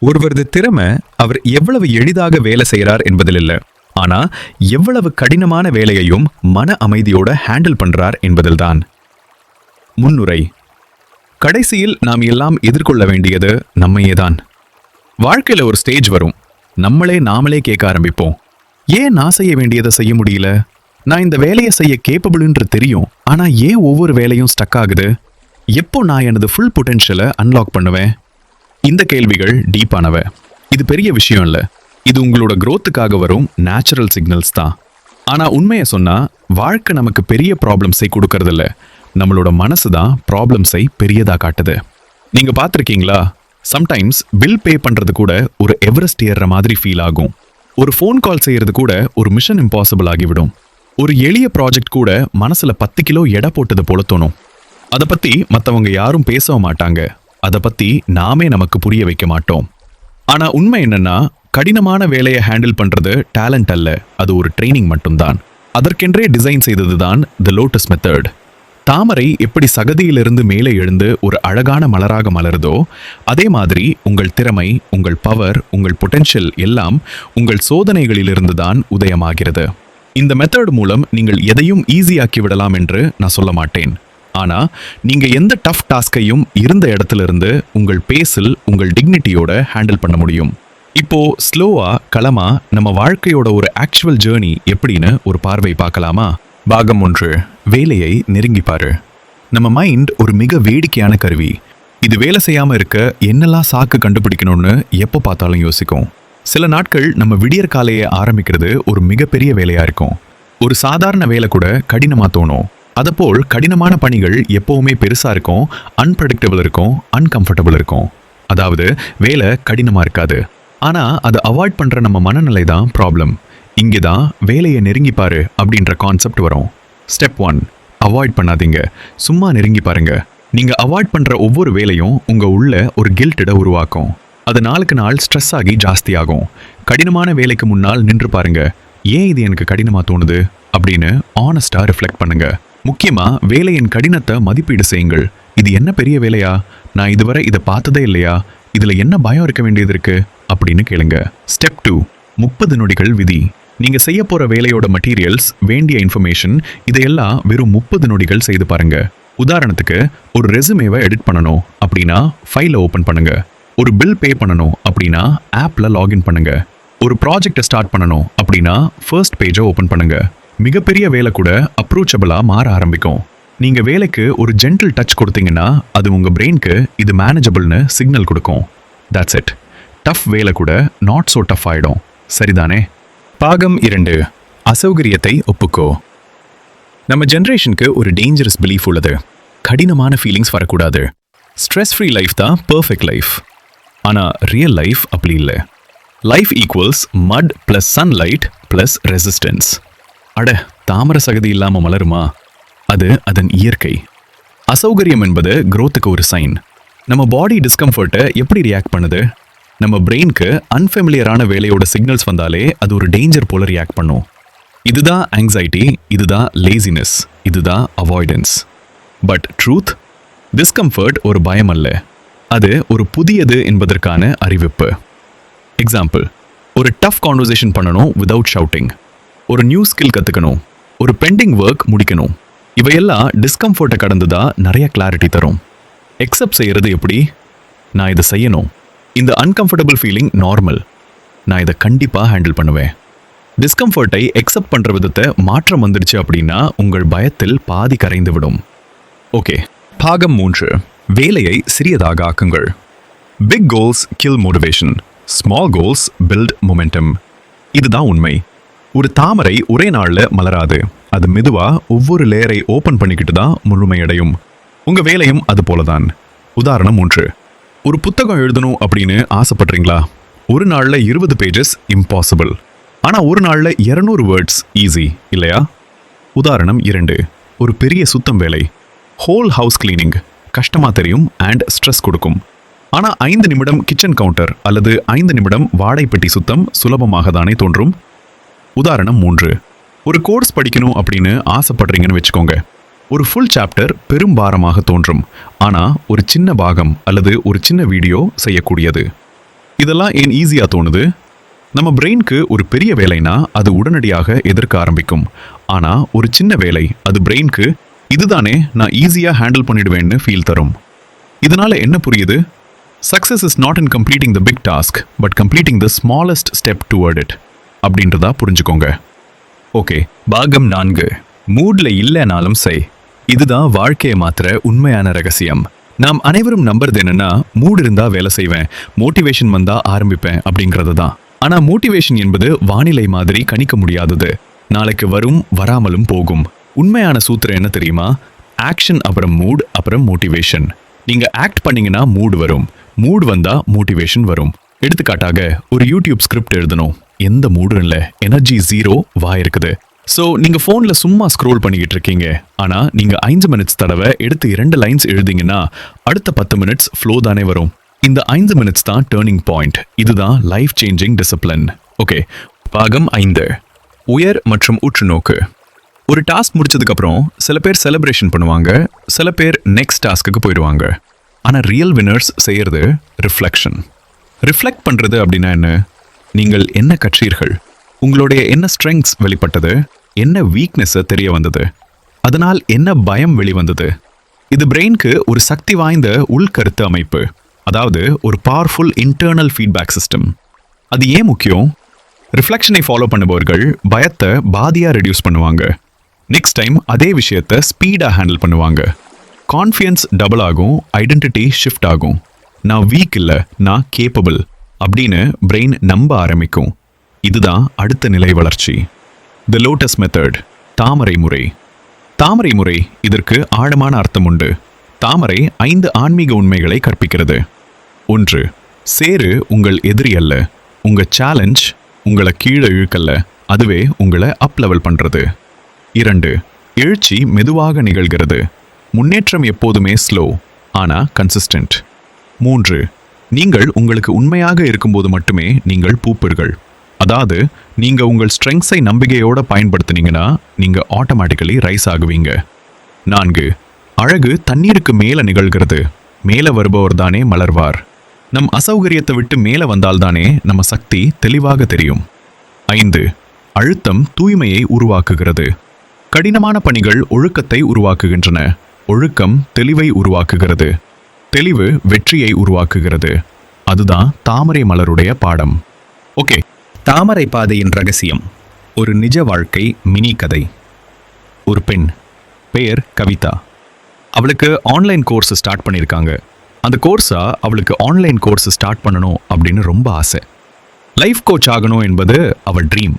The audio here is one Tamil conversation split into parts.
ஒருவரது திறமை அவர் எவ்வளவு எளிதாக வேலை செய்கிறார் என்பதில் இல்லை. ஆனா எவ்வளவு கடினமான வேலையையும் மன அமைதியோட ஹேண்டில் பண்றார் என்பதில்தான் முன்னுரை. கடைசியில் நாம் எல்லாம் எதிர்கொள்ள வேண்டியது நம்மையேதான் வாழ்க்கையில ஒரு ஸ்டேஜ் வரும். நம்மளே நாமளே கேட்க ஆரம்பிப்போம். ஏன் நான் செய்ய வேண்டியதை செய்ய முடியல? நான் இந்த வேலையை செய்ய கேப்பபிள்ன்ற தெரியும். ஆனா ஏன் ஒவ்வொரு வேலையும் ஸ்டக் ஆகுது? எப்போ நான் எனது ஃபுல் பொட்டென்ஷியலை அன்லாக் பண்ணுவேன்? இந்த கேள்விகள் டீப்பானவ. இது பெரிய விஷயம் இல்லை. இது உங்களோட க்ரோத்துக்காக வரும் நேச்சுரல் சிக்னல்ஸ் தான். ஆனால் உண்மையை சொன்னால் வாழ்க்கை நமக்கு பெரிய ப்ராப்ளம்ஸை கொடுக்கறதில்ல நம்மளோட மனசு தான் ப்ராப்ளம்ஸை பெரியதாக காட்டுது. நீங்கள் பார்த்துருக்கீங்களா? சம்டைம்ஸ் பில் பே பண்ணுறது கூட ஒரு எவரெஸ்ட் ஏறுற மாதிரி ஃபீல் ஆகும். ஒரு ஃபோன் கால் செய்கிறது கூட ஒரு மிஷன் இம்பாசிபிள் ஆகிவிடும். ஒரு எளிய ப்ராஜெக்ட் கூட மனசில் பத்து கிலோ எடை போட்டது போல தோணும். அதை பற்றி மற்றவங்க யாரும் பேசவும் மாட்டாங்க. அதை பத்தி நாமே நமக்கு புரிய வைக்க மாட்டோம். ஆனா உண்மை என்னன்னா கடினமான வேலையை ஹேண்டில் பண்றது டேலண்ட் அல்ல. அது ஒரு ட்ரைனிங் மட்டும்தான். அதற்கென்றே டிசைன் செய்ததுதான் தி லோட்டஸ் மெத்தட் தாமரை எப்படி சகதியிலிருந்து மேலே எழுந்து ஒரு அழகான மலராக மலருதோ அதே மாதிரி உங்கள் திறமை உங்கள் பவர் உங்கள் பொட்டென்ஷியல் எல்லாம் உங்கள் சோதனைகளிலிருந்து தான் உதயமாகிறது. இந்த மெத்தட் மூலம் நீங்கள் எதையும் ஈஸியாக்கி விடலாம் என்று நான் சொல்ல மாட்டேன். ஆனா நீங்க எந்த டஃப் டாஸ்கையும் இருந்த இடத்துல இருந்து உங்கள் பேஸில் உங்கள் டிக்னிட்டியோட ஹேண்டில் பண்ண முடியும். இப்போ ஸ்லோவா களமா நம்ம வாழ்க்கையோட ஒரு ஆக்சுவல் ஜேர்னி எப்படின்னு ஒரு பார்வை பார்க்கலாமா? பாகம் ஒன்று வேலையை நெருங்கி பாரு. நம்ம மைண்ட் ஒரு மிக வேடிக்கையான கருவி. இது வேலை செய்யாம இருக்க என்னெல்லாம் சாக்கு கண்டுபிடிக்கணும்னு எப்போ பார்த்தாலும் யோசிக்கும். சில நாட்கள் நம்ம விடியற் காலையை ஆரம்பிக்கிறது ஒரு மிகப்பெரிய வேலையா இருக்கும். ஒரு சாதாரண வேலை கூட கடினமா தோணும். அதைப்போல் கடினமான பணிகள் எப்போவுமே பெருசாக இருக்கும் அன்பிரடிக்டபிள் இருக்கும் அன்கம்ஃபர்டபுள் இருக்கும். அதாவது வேலை கடினமாக இருக்காது. ஆனால் அதை அவாய்ட் பண்ணுற நம்ம மனநிலை தான் ப்ராப்ளம் இங்கே தான் வேலையை நெருங்கி பாரு அப்படின்ற கான்செப்ட் வரும். ஸ்டெப் ஒன் அவாய்ட் பண்ணாதீங்க. சும்மா நெருங்கி பாருங்க. நீங்கள் அவாய்ட் பண்ணுற ஒவ்வொரு வேலையும் உங்கள் உள்ள ஒரு கில்ட்டிட உருவாக்கும். அது நாளுக்கு நாள் ஸ்ட்ரெஸ் ஆகி ஜாஸ்தியாகும் கடினமான வேலைக்கு முன்னால் நின்று பாருங்க. ஏன் இது எனக்கு கடினமாக தோணுது? அப்படின்னு ஆனஸ்டா ரிஃப்ளெக்ட் பண்ணுங்கள் முக்கியமாக வேலையின் கடினத்தை மதிப்பீடு செய்யுங்கள். இது என்ன பெரிய வேலையா? நான் இதுவரை இதை பார்த்ததே இல்லையா? இதில் என்ன பயம் இருக்க வேண்டியது இருக்கு? அப்படின்னு கேளுங்க. ஸ்டெப் டூ முப்பது நொடிகள் விதி. நீங்கள் செய்ய போகிற வேலையோட மெட்டீரியல்ஸ் வேண்டிய இன்ஃபர்மேஷன் இதையெல்லாம் வெறும் முப்பது நொடிகள் செய்து பாருங்க. உதாரணத்துக்கு ஒரு ரெசுமேவை எடிட் பண்ணணும். அப்படின்னா ஃபைலை ஓப்பன் பண்ணுங்க. ஒரு பில் பே பண்ணணும். அப்படின்னா ஆப்பில் லாகின் பண்ணுங்க. ஒரு ப்ராஜெக்டை ஸ்டார்ட் பண்ணணும். அப்படின்னா ஃபர்ஸ்ட் பேஜை ஓப்பன் பண்ணுங்க. மிகப்பெரிய வேலை கூட அப்ரோச்சபிளாக மாற ஆரம்பிக்கும். நீங்க வேலைக்கு ஒரு ஜென்டில் டச் கொடுத்தீங்கன்னா அது உங்க பிரெயின்க்கு இது மேனேஜபிள்னு சிக்னல் கொடுக்கும். தட்ஸ் இட் டஃப் வேலை கூட நாட் ஸோ டஃப் ஆயிடும். சரிதானே? பாகம் இரண்டு. அசௌகரியத்தை ஒப்புக்கோ. நம்ம ஜென்ரேஷனுக்கு ஒரு டேஞ்சரஸ் பிலீஃப் உள்ளது. கடினமான ஃபீலிங்ஸ் வரக்கூடாது. ஸ்ட்ரெஸ் ஃப்ரீ லைஃப் தான் பர்ஃபெக்ட் லைஃப் ஆனால் ரியல் லைஃப் அப்படி இல்லை. Life equals mud plus sunlight plus resistance அட தாமர சகதி இல்லாமல் மலருமா? அது அதன் இயற்கை. அசௌகரியம் என்பது குரோத்துக்கு ஒரு சைன் நம்ம பாடி டிஸ்கம்ஃபர்ட்டை எப்படி ரியாக்ட் பண்ணுது? நம்ம பிரெயினுக்கு அன்ஃபெமிலியரான வேலையோட சிக்னல்ஸ் வந்தாலே அது ஒரு டேஞ்சர் போல ரியாக்ட் பண்ணும். இதுதான் ஆங்ஸைட்டி இதுதான் லேசினஸ் இதுதான் அவாய்டன்ஸ் பட் ட்ரூத் டிஸ்கம்ஃபர்ட் ஒரு பயம் அல்ல. அது ஒரு புதியது என்பதற்கான அறிவிப்பு. எக்ஸாம்பிள் ஒரு டஃப் கான்வர்சேஷன் பண்ணணும் விதவுட் ஷவுட்டிங் ஒரு நியூ ஸ்கில் கற்றுக்கணும் ஒரு பெண்டிங் ஒர்க் முடிக்கணும். இவையெல்லாம் டிஸ்கம்ஃபர்ட்டை கடந்து தான் நிறைய கிளாரிட்டி தரும். எக்ஸப்ட் செய்கிறது எப்படி? நான் இதை செய்யணும். இந்த அன்கம்ஃபர்டபுள் ஃபீலிங் நார்மல் நான் இதை கண்டிப்பாக ஹேண்டில் பண்ணுவேன். டிஸ்கம்ஃபர்ட்டை எக்ஸப்ட் பண்ணுற விதத்தை மாற்றம் வந்துடுச்சு அப்படின்னா உங்கள் பயத்தில் பாதி கரைந்து விடும். ஓகே பாகம் மூன்று. வேலையை சிறியதாக ஆக்குங்கள். Big goals kill motivation small goals build momentum இதுதான் உண்மை. ஒரு தாமரை ஒரே நாளில் மலராது. அது மெதுவாக ஒவ்வொரு லேயரை ஓப்பன் பண்ணிக்கிட்டு தான் முழுமையடையும். உங்க வேலையும் அது போலதான். உதாரணம் ஒன்று ஒரு புத்தகம் எழுதணும் அப்படின்னு ஆசைப்படுறீங்களா? ஒரு நாளில் இருபது பேஜஸ் இம்பாசிபிள் ஆனா ஒரு நாளில் இருநூறு வேர்ட்ஸ் ஈஸி இல்லையா? உதாரணம் இரண்டு. ஒரு பெரிய சுத்தம் வேலை. ஹோல் ஹவுஸ் கிளீனிங் கஷ்டமா தெரியும் அண்ட் ஸ்ட்ரெஸ் கொடுக்கும். ஆனா ஐந்து நிமிடம் கிச்சன் கவுண்டர் அல்லது ஐந்து நிமிடம் வாடைப்பெட்டி சுத்தம் சுலபமாக தானே தோன்றும்? உதாரணம் மூன்று. ஒரு கோர்ஸ் படிக்கணும் அப்படின்னு ஆசைப்படுறீங்கன்னு வச்சுக்கோங்க. ஒரு ஃபுல் சாப்டர் பெரும் பாரமாக தோன்றும். ஆனால் ஒரு சின்ன பாகம் அல்லது ஒரு சின்ன வீடியோ செய்யக்கூடியது. இதெல்லாம் ஏன் ஈஸியாக தோணுது? நம்ம பிரெயின்க்கு ஒரு பெரிய வேலைனா அது உடனடியாக எதிர்க்க ஆரம்பிக்கும். ஆனால் ஒரு சின்ன வேலை அது பிரெயின்க்கு இதுதானே நான் ஈஸியாக ஹேண்டில் பண்ணிடுவேன்னு ஃபீல் தரும். இதனால் என்ன புரியுது? Success is not in completing the big task but completing the smallest step toward it அப்படின்றதா புரிஞ்சுக்கோங்க. ஓகே பாகம் நான்கு. மூட்ல இல்லைனாலும் செய். இதுதான் வாழ்க்கையை மாத்திர உண்மையான ரகசியம். நாம் அனைவரும் நம்புறது என்னன்னா மூட் இருந்தா வேலை செய்வேன் மோட்டிவேஷன் வந்தா ஆரம்பிப்பேன் அப்படிங்கிறது தான். ஆனா மோட்டிவேஷன் என்பது வானிலை மாதிரி கணிக்க முடியாதது. நாளைக்கு வரும் வராமலும் போகும். உண்மையான சூத்திரம் என்ன தெரியுமா? ஆக்ஷன் அப்புறம் மூட் அப்புறம் மோட்டிவேஷன். நீங்க ஆக்ட் பண்ணீங்கன்னா மூட் வரும். மூட் வந்தா மோட்டிவேஷன் வரும். எடுத்துக்காட்டாக ஒரு யூடியூப் ஸ்கிரிப்ட் எழுதணும். எந்த மூடும் இல்லை எனர்ஜி ஜீரோ வாயிருக்குது ஸோ நீங்கள் ஃபோனில் சும்மா ஸ்க்ரோல் பண்ணிக்கிட்டு இருக்கீங்க. ஆனால் நீங்கள் ஐந்து மினிட்ஸ் தடவை எடுத்து இரண்டு லைன்ஸ் எழுதிங்கன்னா அடுத்த பத்து மினிட்ஸ் ஃப்ளோ தானே வரும். இந்த ஐந்து மினிட்ஸ் தான் டேர்னிங் பாயிண்ட் இதுதான் லைஃப் சேஞ்சிங் டிசிப்ளின் ஓகே பாகம் ஐந்து. உயர் மற்றும் உற்றுநோக்கு. ஒரு டாஸ்க் முடிச்சதுக்கப்புறம் சில பேர் செலிப்ரேஷன் பண்ணுவாங்க. சில பேர் நெக்ஸ்ட் டாஸ்க்குக்கு போயிடுவாங்க. ஆனால் ரியல் வினர்ஸ் செய்கிறது ரிஃப்ளெக்ஷன் ரிஃப்ளெக்ட் பண்ணுறது அப்படின்னா என்ன? நீங்கள் என்ன கற்றீர்கள்? உங்களுடைய என்ன ஸ்ட்ரெங்க்ஸ் வெளிப்பட்டது? என்ன வீக்னஸ் தெரிய வந்தது? அதனால் என்ன பயம் வெளிவந்தது இது பிரெயினுக்கு ஒரு சக்தி வாய்ந்த உள்கருத்து அமைப்பு. அதாவது ஒரு பவர்ஃபுல் இன்டர்னல் ஃபீட்பேக் சிஸ்டம் அது ஏன் முக்கியம்? ரிஃப்ளெக்ஷனை ஃபாலோ பண்ணுபவர்கள் பயத்தை பாதியா ரெடியூஸ் பண்ணுவாங்க. நெக்ஸ்ட் டைம் அதே விஷயத்தை ஸ்பீடாக ஹேண்டில் பண்ணுவாங்க. கான்ஃபியன்ஸ் டபுள் ஆகும் ஐடென்டிட்டி ஷிஃப்ட் ஆகும். நான் வீக் இல்லை நான் கேப்பபிள் அப்படின்னு பிரெயின் நம்ப ஆரம்பிக்கும். இதுதான் அடுத்த நிலை வளர்ச்சி. த லோட்டஸ் மெத்தட் தாமரை முறை. தாமரை முறை இதற்கு ஆழமான அர்த்தம் உண்டு. தாமரை ஐந்து ஆன்மீக உண்மைகளை கற்பிக்கிறது. ஒன்று சேரு உங்கள் எதிரி அல்ல. உங்க சேலஞ்ச் உங்களை கீழே இழுக்கல்ல. அதுவே உங்களை அப் லெவல் பண்றது. இரண்டு எழுச்சி மெதுவாக நிகழ்கிறது. முன்னேற்றம் எப்போதுமே ஸ்லோ ஆனா கன்சிஸ்டன்ட் மூன்று நீங்கள் உங்களுக்கு உண்மையாக இருக்கும்போது மட்டுமே நீங்கள் பூப்பீர்கள் அதாவது நீங்க உங்கள் ஸ்ட்ரெங்ஸை நம்பிக்கையோட பயன்படுத்துனீங்கன்னா நீங்க ஆட்டோமேட்டிக்கலி ரைஸ் ஆகுவீங்க. நான்கு அழகு தண்ணீருக்கு மேல நிகழ்கிறது. மேல வருபவர் தானே மலர்வார். நம் அசௌகரியத்தை விட்டு மேல வந்தால்தானே நம்ம சக்தி தெளிவாக தெரியும். ஐந்து அழுத்தம் தூய்மையை உருவாக்குகிறது. கடினமான பணிகள் ஒழுக்கத்தை உருவாக்குகின்றன. ஒழுக்கம் தெளிவை உருவாக்குகிறது. தெளிவு வெற்றியை உருவாக்குகிறது. அதுதான் தாமரை மலருடைய பாடம். ஓகே. தாமரை பாதையின் ரகசியம். ஒரு நிஜ வாழ்க்கை மினி கதை. ஒரு பெண். பெயர் கவிதா. அவளுக்கு ஆன்லைன் கோர்ஸ் ஸ்டார்ட் பண்ணியிருக்காங்க. அந்த கோர்ஸை அவளுக்கு ஆன்லைன் கோர்ஸ் ஸ்டார்ட் பண்ணணும் அப்படின்னு ரொம்ப ஆசை. லைஃப் கோச் ஆகணும் என்பது அவள் ட்ரீம்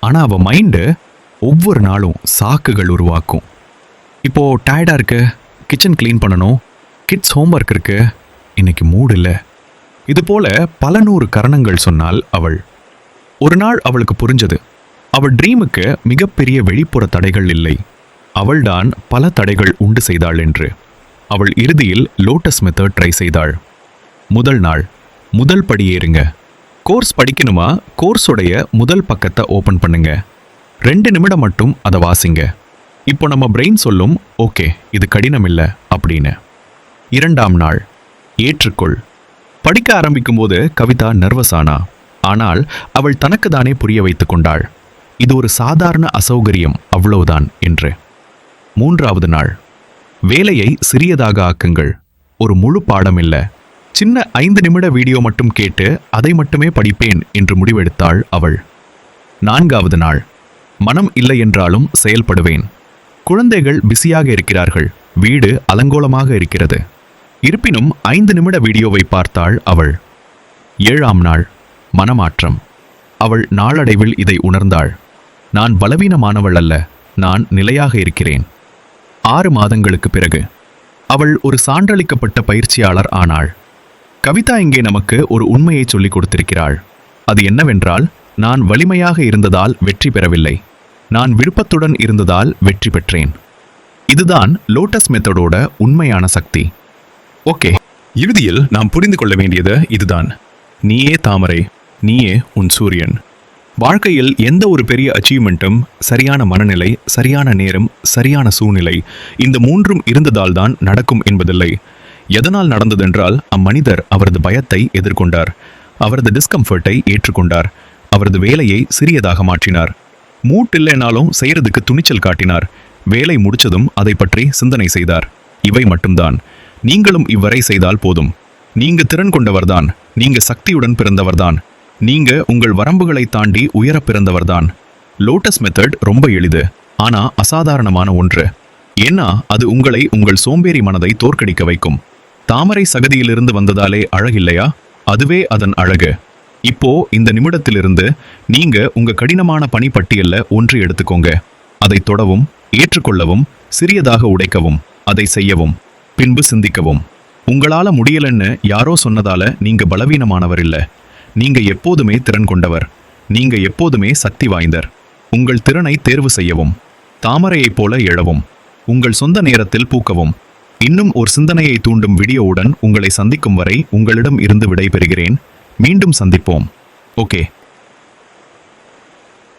ஆனால் அவள் மைண்டு ஒவ்வொரு நாளும் சாக்குகள் உருவாக்கும். இப்போது டயர்டாக இருக்கு. கிச்சன் க்ளீன் பண்ணணும். கிட்ஸ் ஹோம்ஒர்க் இருக்கு. இன்னைக்கு மூடு இல்லை. இது போல பல நூறு கரணங்கள் சொன்னால் அவள். ஒரு நாள் அவளுக்கு புரிஞ்சது. அவள் ட்ரீமுக்கு மிகப்பெரிய வெளிப்புற தடைகள் இல்லை. அவள்தான் பல தடைகள் உண்டு செய்தாள் என்று. அவள் இறுதியில் லோட்டஸ் மெத்தட் ட்ரை செய்தாள். முதல் நாள். முதல் படி ஏறுங்க. கோர்ஸ் படிக்கணுமா? கோர்ஸோடைய முதல் பக்கத்தை ஓப்பன் பண்ணுங்க. ரெண்டு நிமிடம் மட்டும் அதை வாசிங்க. இப்போ நம்ம பிரெயின் சொல்லும் ஓகே இது கடினம் இல்லை அப்படின்னு. இரண்டாம் நாள். ஏற்றுக்கொள். படிக்க ஆரம்பிக்கும் போது கவிதா நர்வஸ் ஆனா ஆனால் அவள் தனக்கு தானே புரிய வைத்துக் கொண்டாள். இது ஒரு சாதாரண அசௌகரியம் அவ்வளவுதான் என்று. மூன்றாவது நாள். வேலையை சிறியதாக ஆக்குங்கள். ஒரு முழு பாடம் இல்ல. சின்ன ஐந்து நிமிட வீடியோ மட்டும் கேட்டு அதை மட்டுமே படிப்பேன் என்று முடிவெடுத்தாள் அவள். நான்காவது நாள். மனம் இல்லை என்றாலும் செயல்படுவேன். குழந்தைகள் பிஸியாக இருக்கிறார்கள். வீடு அலங்கோலமாக இருக்கிறது. இருப்பினும் ஐந்து நிமிட வீடியோவை பார்த்தாள் அவள். ஏழாம் நாள் மனமாற்றம். அவள் நாளடைவில் இதை உணர்ந்தாள். நான் பலவீனமானவள் அல்ல நான் நிலையாக இருக்கிறேன். ஆறு மாதங்களுக்கு பிறகு அவள் ஒரு சான்றளிக்கப்பட்ட பயிற்சியாளர் ஆனாள். கவிதா இங்கே நமக்கு ஒரு உண்மையை சொல்லிக் கொடுத்திருக்கிறாள். அது என்னவென்றால் நான் வலிமையாக இருந்ததால் வெற்றி பெறவில்லை. நான் விருப்பத்துடன் இருந்ததால் வெற்றி பெற்றேன். இதுதான் லோட்டஸ் மெத்தடோட உண்மையான சக்தி. ஓகே. இறுதியில் நாம் புரிந்து கொள்ள வேண்டியது இதுதான். நீயே தாமரை நீயே உன் சூரியன். வாழ்க்கையில் எந்த ஒரு பெரிய அச்சீவ்மெண்ட்டும் சரியான மனநிலை சரியான நேரம் சரியான சூழ்நிலை இந்த மூன்றும் இருந்ததால் தான் நடக்கும் என்பதில்லை. எதனால் நடந்ததென்றால் அம்மனிதர் அவரது பயத்தை எதிர்கொண்டார். அவரது டிஸ்கம்ஃபர்ட்டை ஏற்றுக்கொண்டார். அவரது வேலையை சிறியதாக மாற்றினார். மூட் இல்லைனாலும் செய்யறதுக்கு துணிச்சல் காட்டினார். வேலை முடிச்சதும் அதை பற்றி சிந்தனை செய்தார். இவை மட்டும்தான். நீங்களும் இவ்வரை செய்தால் போதும். நீங்க திறன் கொண்டவர்தான். நீங்க சக்தியுடன் பிறந்தவர்தான். நீங்க உங்கள் வரம்புகளை தாண்டி உயர பிறந்தவர்தான். லோட்டஸ் மெத்தட் ரொம்ப எளிது ஆனா அசாதாரணமான ஒன்று. ஏன்னா அது உங்களை உங்கள் சோம்பேறி மனதை தோற்கடிக்க வைக்கும். தாமரை சகதியிலிருந்து வந்ததாலே அழகில்லையா? அதுவே அதன் அழகு. இப்போ இந்த நிமிடத்திலிருந்து நீங்க உங்க கடினமான பணி பட்டியல்ல ஒன்று எடுத்துக்கோங்க. அதை தொடவும் ஏற்றுக்கொள்ளவும் சிறியதாக உடைக்கவும் அதை செய்யவும். பின்பு சிந்திக்கவும். உங்களால முடியலன்னு யாரோ சொன்னதால நீங்க பலவீனமானவர் இல்ல நீங்க எப்போதுமே திறன் கொண்டவர். நீங்க எப்போதுமே சக்தி வாய்ந்தர். உங்கள் திறனை தேர்வு செய்யவும். தாமரையைப் போல எழவும். உங்கள் சொந்த நேரத்தில் பூக்கவும். இன்னும் ஒரு சிந்தனையை தூண்டும் வீடியோவுடன் உங்களை சந்திக்கும் வரை உங்களிடம் இருந்து விடைபெறுகிறேன். மீண்டும் சந்திப்போம். ஓகே.